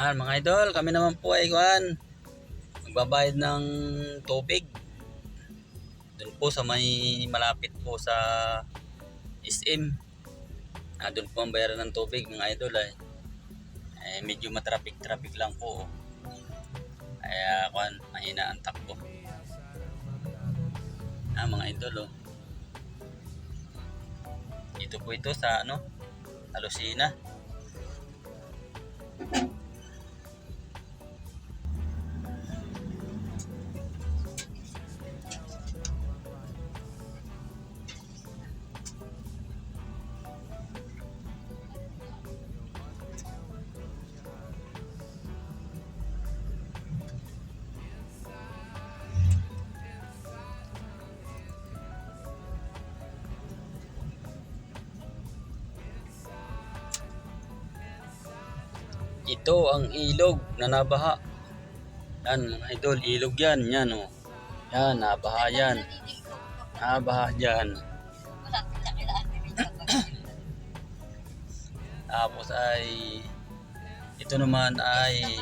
Ah, mga idol, kami naman po ay kuan. Magbabayad ng tubig. Doon po sa may malapit po sa SM. Ah, doon po ang bayaran ng tubig mga idol ay. Eh, medyo matraffic-traffic lang po. Kaya kuan, mahina ang takbo. Ah, mga idol oh. Dito po ito sa ano, Alusina. Ito ang ilog na nabaha. Yan mga idol, ilog yan. Yan o. Oh. Yan, nabaha yan. Nabaha yan. Tapos ay ito naman ay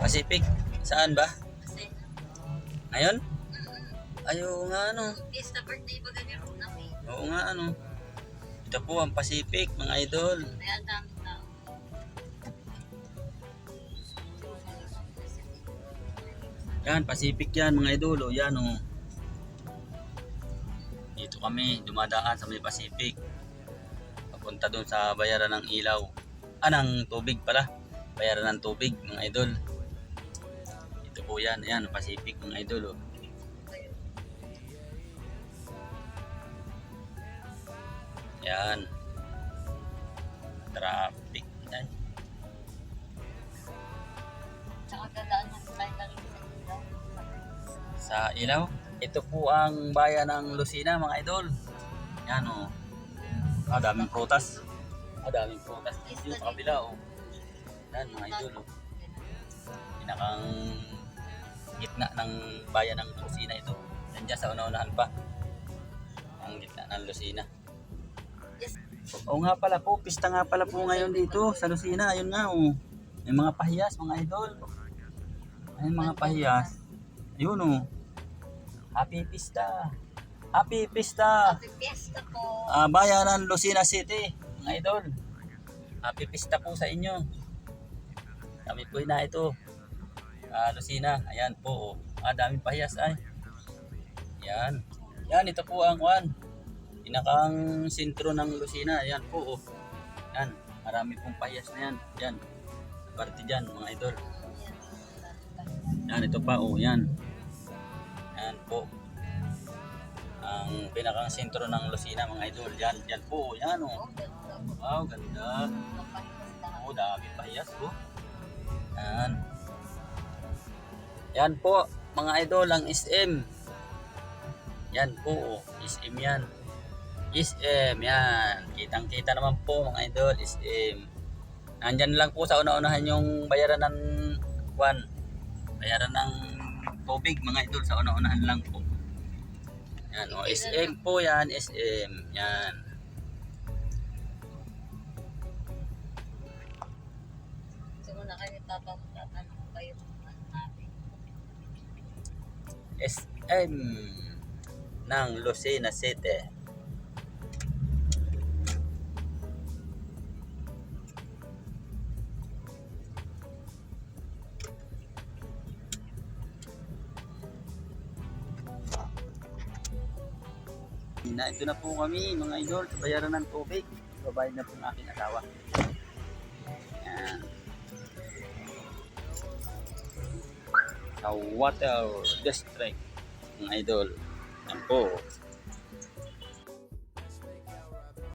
Pacific. Saan ba? Ngayon? Ayo nga ano. The birthday ba ganyan namin? Oo nga ano. Ito po ang Pacific mga idol. Kaya ang dami Yan, Pacific yan mga idol. O, yan o. Dito kami, dumadaan sa may Pacific. Papunta doon sa bayaran ng ilaw. Ah, ng tubig pala. Bayaran ng tubig mga idol. Ito po yan. Yan, Pacific mga idol. O. Yan. Traffic. Sa ilaw. Ito po ang bayan ng Lucina mga idol. Yan o. Ah, daming prutas. Ah, daming prutas. Dito sa kabila o. Yan mga idol o. Pinakang gitna ng bayan ng Lucina ito. Nandiyan sa una-unahan pa. Ang gitna ng Lucina. Yes. Oo nga pala po, pista nga pala po ngayon dito sa Lucina. Ayun nga o. May mga pahiyas mga idol. Ayun mga pahiyas. Ayun o. Happy Pista. Happy Pista. Happy Fiesta po. Ah, bayaran Lucena City, mga idol. Happy Pista po sa inyo. Kami po na ito. Ah, Lucena, ayan po. Oh. Ah, daming pahiyas ay. Yan. Yan, ito po ang kwan. Pinakang sentro ng Lucena. Ayan po. Oh. Yan, marami pong pahiyas na yan. Yan. Parte dyan, mga idol. Yan, ito pa. Oh, yan. Yan po. Ang pinakang sentro ng Lucena, mga idol. Yan, yan po. Yan, oh. Oh, ganda. Wow, ganda. Oh, dami pahiyas po. Yan. Yan po, mga idol, ang SM. Yan po, oh, SM yan. SM, yan. Kitang-kita naman po, mga idol, SM. Nandyan lang po sa una-unahan yung bayaran ng kwan. Bayaran ng tubig, mga idol, sa una-unahan lang po. Yan, oh, SM po yan, SM. Yan. Na kayo tatanong kung ano natin. SM ng Lucena City. Na, ito na po kami mga idol bayaran ng tubig. Babayad na po ng aking asawa. Yan. Sa water district mga idol. Yan po.